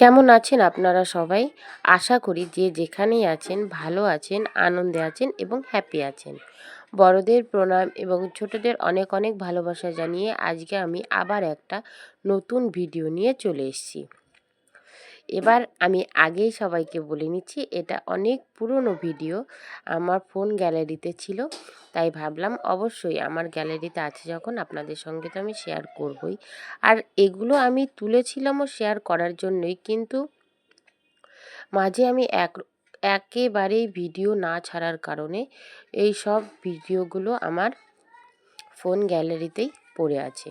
কেমন আছেন আপনারা সবাই? আশা করি যে যেখানেই আছেন, ভালো আছেন, আনন্দে আছেন এবং হ্যাপি আছেন। বড়দের প্রণাম এবং ছোটদের অনেক অনেক ভালোবাসা জানিয়ে আজকে আমি আবার একটা নতুন ভিডিও নিয়ে চলে এসেছি। এবার আমি আগেই সবাইকে বলে নিচ্ছি, এটা অনেক পুরনো ভিডিও। আমার ফোন গ্যালারিতে ছিল, তাই ভাবলাম অবশ্যই আমার গ্যালারিতে আছে যখন আপনাদের সঙ্গে তো আমি শেয়ার করবই। আর এগুলো আমি তুলেছিলামও শেয়ার করার জন্যই, কিন্তু মাঝে আমি এক, একেবারেই ভিডিও না ছাড়ার কারণে এই সব ভিডিওগুলো আমার ফোন গ্যালারিতেই পড়ে আছে।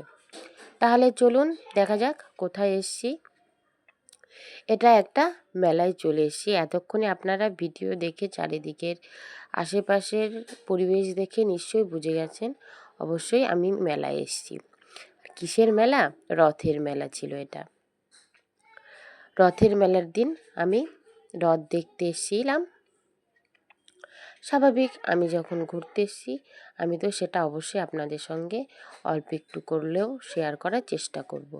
তাহলে চলুন দেখা যাক কোথায় এসছি। এটা একটা মেলায় চলে এসেছি। এতক্ষণে আপনারা ভিডিও দেখে চারিদিকের আশেপাশের পরিবেশ দেখে নিশ্চয়ই বুঝে গেছেন। অবশ্যই আমি মেলায় এসেছি। কিসের মেলা? রথের মেলা ছিল এটা। রথের মেলার দিন আমি রথ দেখতে এসেছিলাম। স্বাভাবিক আমি যখন ঘুরতে এসেছি, আমি তো সেটা অবশ্যই আপনাদের সঙ্গে অল্প একটু করলেও শেয়ার করার চেষ্টা করব।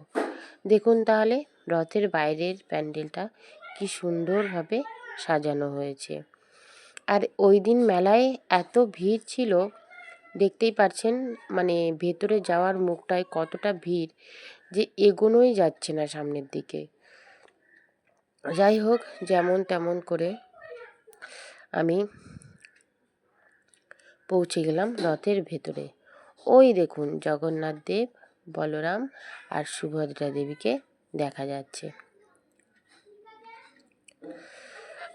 দেখুন তাহলে রথের বাইরের প্যান্ডেলটা কি সুন্দরভাবে সাজানো হয়েছে। আর ওই দিন মেলায় এত ভিড় ছিল, দেখতেই পাচ্ছেন মানে ভেতরে যাওয়ার মুখটায় কতটা ভিড় যে এগোনোই যাচ্ছে না সামনের দিকে। যাই হোক, যেমন তেমন করে আমি পৌঁছে গেলাম রথের ভেতরে। ওই দেখুন, জগন্নাথ দেব, বলরাম আর সুভদ্রা দেবীকে দেখা যাচ্ছে।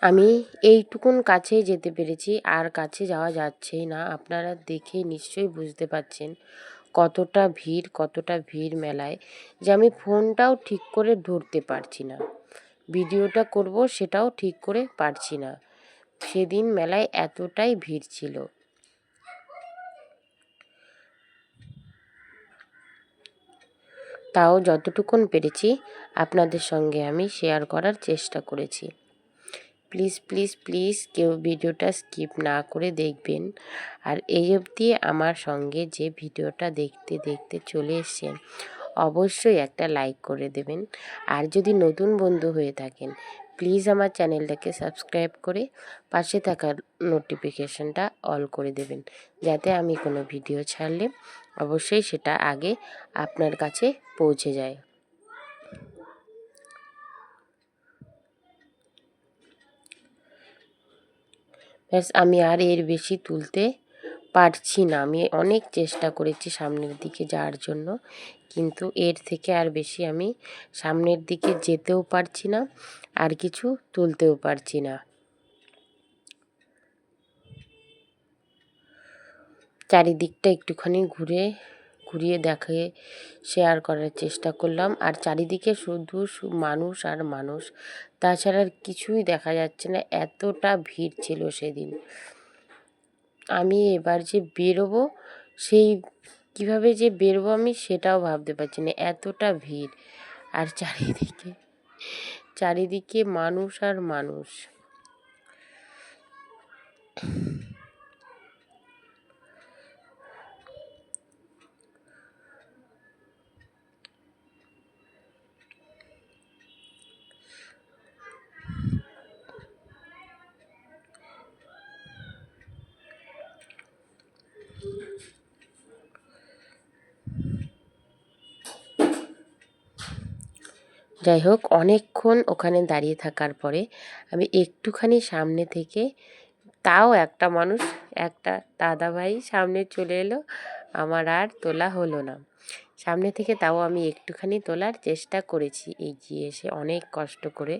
আমি এইটুকুন কাছে যেতে পেরেছি, আর কাছে যাওয়া যাচ্ছেই না। আপনারা দেখে নিশ্চয়ই বুঝতে পারছেন কতটা ভিড় কতটা ভিড় মেলায় যে আমি ফোনটাও ঠিক করে ধরতে পারছি না। ভিডিওটা করব সেটাও ঠিক করে পারছি না। সেদিন মেলায় এতটাই ভিড় ছিল তাও যতটুকুন পেরেছি আপনাদের সঙ্গে আমি শেয়ার করার চেষ্টা করেছি। প্লিজ প্লিজ প্লিজ কেউ ভিডিওটা স্কিপ না করে দেখবেন। আর এই অবধি আমার সঙ্গে যে ভিডিওটা দেখতে দেখতে চলে এসছেন, অবশ্যই একটা লাইক করে দেবেন। আর যদি নতুন বন্ধু হয়ে থাকেন প্লিজ আমার চ্যানেলটাকে সাবস্ক্রাইব করে পাশে থাকা নোটিফিকেশানটা অল করে দেবেন, যাতে আমি কোনো ভিডিও ছাড়লে অবশ্যই সেটা আগে আপনার কাছে পৌঁছে যায়। ব্যাস, আমি আর এর বেশি তুলতে পারছি না। আমি অনেক চেষ্টা করেছি সামনের দিকে যাওয়ার জন্য, কিন্তু এর থেকে আর বেশি আমি সামনের দিকে যেতেও পারছি না, আর কিছু তুলতেও পারছি না। চারিদিকটা একটুখানি ঘুরে, ঘুরিয়ে দেখে শেয়ার করার চেষ্টা করলাম। আর চারিদিকে শুধু মানুষ আর মানুষ, তাছাড়া আর কিছুই দেখা যাচ্ছে না। এতটা ভিড় ছিল সেদিন। আমি এবার যে বেরোবো, সেই কীভাবে যে বেরোবো আমি সেটাও ভাবতে পারছি না। এতটা ভিড়। আর চারিদিকে চারিদিকে মানুষ আর মানুষ। যাই হোক অনেকক্ষণ ওখানে দাঁড়িয়ে থাকার পরে আমি একটুখানি সামনে থেকে, তাও একটা মানুষ, একটা দাদাভাই সামনে চলে এলো, আমার আর তোলা হলো না। সামনে থেকে তাও আমি একটুখানি তোলার চেষ্টা করেছি এগিয়ে এসে, অনেক কষ্ট করে।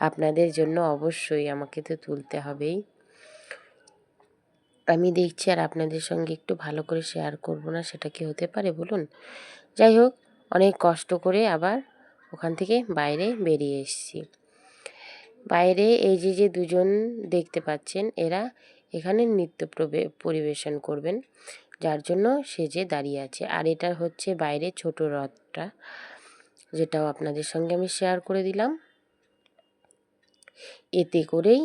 আপনাদের জন্য অবশ্যই আমাকে তো তুলতে হবেই। আমি দেখছি আর আপনাদের সঙ্গে একটু ভালো করে শেয়ার করব না, সেটা কি হতে পারে বলুন? যাই হোক অনেক কষ্ট করে আবার ওখান থেকে বাইরে বেরিয়ে এসেছি। বাইরে এই যে যে দুজন দেখতে পাচ্ছেন, এরা এখানে নৃত্য পরিবেশন করবেন। যার জন্য সেজে দাঁড়িয়ে আছে। আর এটা হচ্ছে বাইরে ছোট রথটা, যেটাও আপনাদের সঙ্গে আমি শেয়ার করে দিলাম। এতে করেই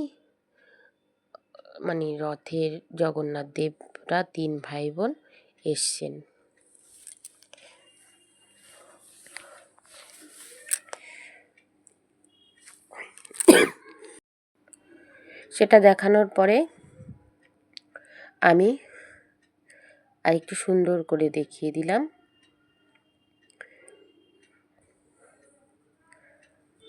মানে রথের জগন্নাথ দেবরা তিন ভাই বোন এসছেন। সেটা দেখানোর পরে আমি আর একটু সুন্দর করে দেখিয়ে দিলাম।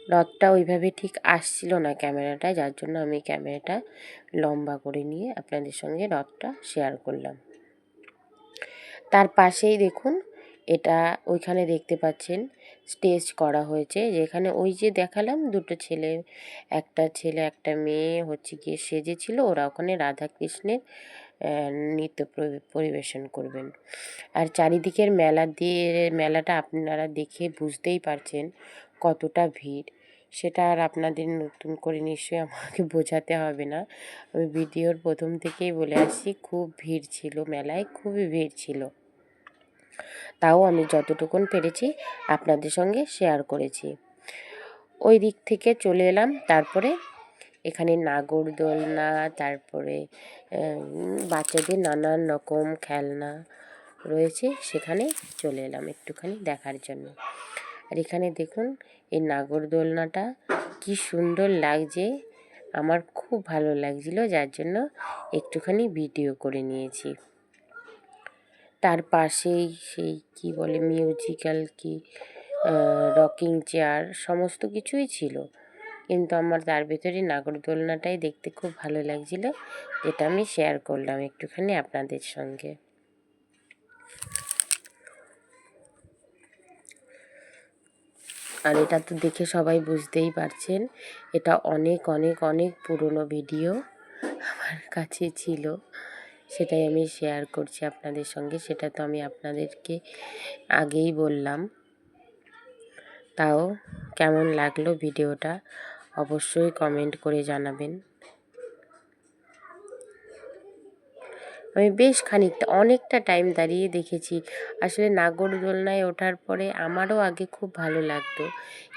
রথটা ওইভাবে ঠিক আসছিল না ক্যামেরাটা, যার জন্য আমি ক্যামেরাটা লম্বা করে নিয়ে আপনাদের সঙ্গে রথটা শেয়ার করলাম। তার পাশেই দেখুন, এটা ওইখানে দেখতে পাচ্ছেন স্টেজ করা হয়েছে। যেখানে ওই যে দেখালাম দুটো ছেলে, একটা ছেলে, একটা মেয়ে হচ্ছে গিয়ে সেজেছিল। ওরা ওখানে রাধা কৃষ্ণের নৃত্য পরিবেশন করবেন। আর চারিদিকের মেলা দিয়ে, মেলাটা আপনারা দেখে বুঝতেই পারছেন কতটা ভিড়। সেটা আর আপনাদের নতুন করে নিশ্চয়ই আমাকে বোঝাতে হবে না। আমি ভিডিওর প্রথম থেকেই বলে আসছি, খুব ভিড় ছিল মেলায়, খুবই ভিড় ছিল। তাও আমি যতটুকুন পেরেছি আপনাদের সঙ্গে শেয়ার করেছি। ওই দিক থেকে চলে এলাম, তারপরে এখানে নাগরদোলনা তারপরে বাচ্চাদের নানান রকম খেলনা রয়েছে, সেখানে চলে এলাম একটুখানি দেখার জন্য। আর এখানে দেখুন, এই নাগরদোলনাটা কি সুন্দর লাগছে, আমার খুব ভালো লাগছিল, যার জন্য একটুখানি ভিডিও করে নিয়েছি। তার পাশেই সেই কি বলে মিউজিক্যাল কি রকিং চেয়ার সমস্ত কিছুই ছিল। কিন্তু আমার তার ভেতরে নাগরদোলনাটাই দেখতে খুব ভালো লাগছিল, যেটা আমি শেয়ার করলাম একটুখানি আপনাদের সঙ্গে। আর এটা তো দেখে সবাই বুঝতেই পারছেন, এটা অনেক অনেক অনেক পুরনো ভিডিও আমার কাছে ছিল। সেটাই আমি শেয়ার করছি আপনাদের সঙ্গে। সেটা তো আমি আপনাদেরকে আগেই বললাম। তাও কেমন লাগল ভিডিওটা অবশ্যই কমেন্ট করে জানাবেন। আমি বেশ খানিকটা, অনেকটা টাইম দাঁড়িয়ে দেখেছি। আসলে নাগরদোলনায় ওঠার পরে আমারও আগে খুব ভালো লাগতো।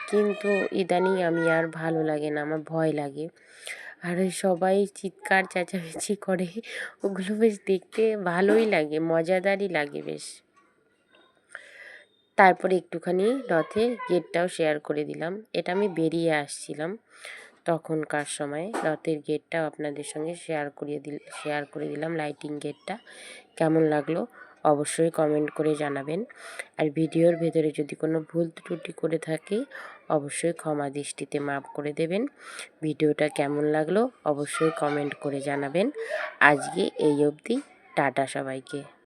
কিন্তু ইদানিং আমি আর ভালো লাগে না, আমার ভয় লাগে। আর ওই সবাই চিৎকার, চেঁচামেচি করে। ওগুলো বেশ দেখতে ভালোই লাগে, মজাদারই লাগে বেশ। তারপরে একটুখানি রথের গেটটাও শেয়ার করে দিলাম। এটা আমি বেরিয়ে আসছিলাম তখনকার সময়। রথের গেটটাও আপনাদের সঙ্গে শেয়ার করিয়ে দিল শেয়ার করে দিলাম লাইটিং গেটটা। কেমন লাগল অবশ্যই কমেন্ট করে জানাবেন। আর ভিডিওর ভেতরে যদি কোনো ভুল ত্রুটি করে থাকে অবশ্যই ক্ষমা দৃষ্টিতে মাফ করে দেবেন। ভিডিওটা কেমন লাগল অবশ্যই কমেন্ট করে জানাবেন। আজকে এই অবধি। টাটা সবাইকে।